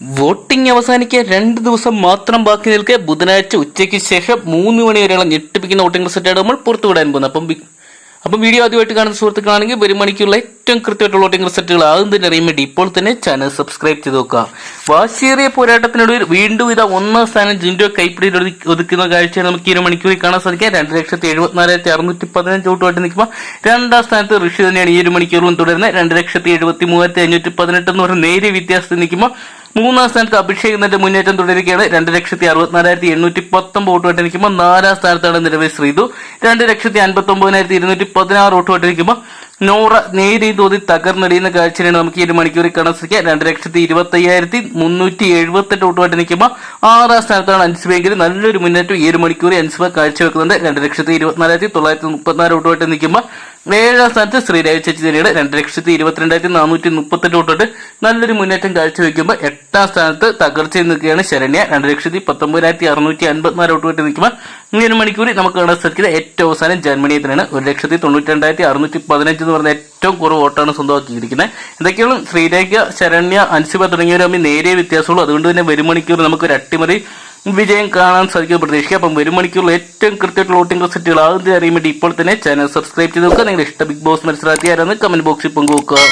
Voting അവസാനിക്കാൻ രണ്ട് ദിവസം മാത്രം ബാക്കി നിൽക്കെ ബുധനാഴ്ച ഉച്ചയ്ക്ക് ശേഷം മൂന്ന് മണി വരെയുള്ള ഞെട്ടിപ്പിക്കുന്ന വോട്ടിംഗ് റിസൾട്ടാണ് നമ്മൾ പുറത്തുവിടാൻ പോകുന്നത് അപ്പം അപ്പം വീഡിയോ ആദ്യമായിട്ട് കാണുന്ന സുഹൃത്തുക്കളാണെങ്കിൽ ഒരു മണിക്കുള്ള ഏറ്റവും കൃത്യമായിട്ടുള്ള വോട്ടിംഗ് റിസൾട്ടുകൾ ആദ്യം തന്നെ അറിയാൻ വേണ്ടി ഇപ്പോൾ തന്നെ ചാനൽ സബ്സ്ക്രൈബ് ചെയ്ത് നോക്കുക വാശിയേറിയ പോരാട്ടത്തിനൊടുവിൽ വീണ്ടും ഇതാ ഒന്നാം സ്ഥാനം ജിൻഡോ ഒതുക്കി- ഒതുക്കുന്ന കാഴ്ചയാണ് നമുക്ക് ഒരു മണിക്കൂറിൽ കാണാൻ സാധിക്കുക. രണ്ട് ലക്ഷത്തി എഴുപത്തിനാലായിരത്തി അറുന്നൂറ്റി പതിനഞ്ച് വോട്ടുമായിട്ട് നിൽക്കുമ്പോൾ രണ്ടാം സ്ഥാനത്ത് ഋഷി തന്നെയാണ് ഈ ഒരു മണിക്കൂറിലും തുടരുന്നത്. രണ്ട് ലക്ഷത്തി എഴുപത്തി മൂവായിരത്തി അഞ്ഞൂറ്റി പതിനെട്ട് എന്ന് പറഞ്ഞ നേരിയ വ്യത്യാസത്തിൽ നിൽക്കുമ്പോൾ മൂന്നാം സ്ഥാനത്ത് അഭിഷേക് എന്നതിന്റെ മുന്നേറ്റം തുടരുകയാണ്. രണ്ട് ലക്ഷത്തി അറുപത്തിനാലായിരത്തി എണ്ണൂറ്റി പത്തൊമ്പത് വോട്ടുമായിട്ട് നിൽക്കുമ്പോൾ നാലാം സ്ഥാനത്താണ് നിലവിൽ ശ്രീതു. രണ്ട് ലക്ഷത്തി അൻപത്തി ഒമ്പതിനായിരത്തി ഇരുന്നൂറ്റി പതിനാറ് വോട്ടുമായിട്ട് നിൽക്കുമ്പോൾ നോറ നേരിയ തോതിൽ തകർന്നടിയുന്ന കാഴ്ചയാണ് നമുക്ക് ഈ ഒരു മണിക്കൂറിൽ കാണാൻ സാധിക്കുക. രണ്ട് ലക്ഷത്തി ഇരുപത്തി അയ്യായിരത്തി മുന്നൂറ്റി എഴുപത്തെട്ട് വോട്ടുമായിട്ട് നിൽക്കുമ്പോൾ ആറാം സ്ഥാനത്താണ് അൻസുബെങ്കിൽ നല്ലൊരു മുന്നേറ്റം ഈ ഒരു മണിക്കൂറിൽ അൻസുബ കാഴ്ചവെക്കുന്നുണ്ട്. രണ്ട് ലക്ഷത്തി ഇരുപത്തിനാലായിരത്തി തൊള്ളായിരത്തി മുപ്പത്തിനാല് വോട്ടുമായിട്ട് നിൽക്കുമ്പോൾ ഏഴാം സ്ഥാനത്ത് ശ്രീരാജ് ചേച്ചി തന്നെയാണ്. രണ്ട് ലക്ഷത്തി ഇരുപത്തിരണ്ടായിരത്തി നാനൂറ്റി മുപ്പത്തെട്ട് വോട്ടോട്ട് നല്ലൊരു മുന്നേറ്റം കാഴ്ചവെക്കുമ്പോൾ എട്ടാം സ്ഥാനത്ത് തകർച്ചയിൽ നിൽക്കുകയാണ് ശരണ്യ. രണ്ട് ലക്ഷത്തി പത്തൊമ്പതിനായിരത്തി അറുന്നൂറ്റി അൻപത്തിനാല് വോട്ടുമായിട്ട് നിൽക്കുമ്പോൾ ഇങ്ങനെ മണിക്കൂറിൽ നമുക്ക് കാണാൻ സാധിക്കുന്നത് ഏറ്റവും അവസാനം ജർമ്മനിയെ തന്നെയാണ് ഒരു ലക്ഷത്തി തൊണ്ണൂറ്റി രണ്ടായിരത്തി അറുന്നൂറ്റി പതിനഞ്ച് എന്ന് പറഞ്ഞ ഏറ്റവും കുറവ് വോട്ടാണ് സ്വന്തമാക്കിയിരിക്കുന്നത് എന്തൊക്കെയാണ് ശ്രീരേഖ ശരണ്യ അൻസിബ തുടങ്ങിയവർ തമ്മിൽ നേരിയ വ്യത്യാസമുള്ളൂ. അതുകൊണ്ട് തന്നെ വരും മണിക്കൂർ നമുക്ക് ഒരു അട്ടിമറി വിജയം കാണാൻ സാധിക്കും പ്രതീക്ഷിക്കുക. അപ്പം വരും മണിക്കൂറിൽ ഏറ്റവും കൃത്യമായിട്ടുള്ള വോട്ടിംഗ് റിസൾട്ടുകൾ ആദ്യം അറിയാൻ വേണ്ടി ഇപ്പോൾ തന്നെ ചാനൽ സബ്സ്ക്രൈബ് ചെയ്ത് നോക്കുക. നിങ്ങളുടെ ഇഷ്ട ബിഗ് ബോസ് മനസ്സിലാക്കിയാരെന്ന് കമന്റ് ബോക്സിൽ പങ്കുവെക്കുക.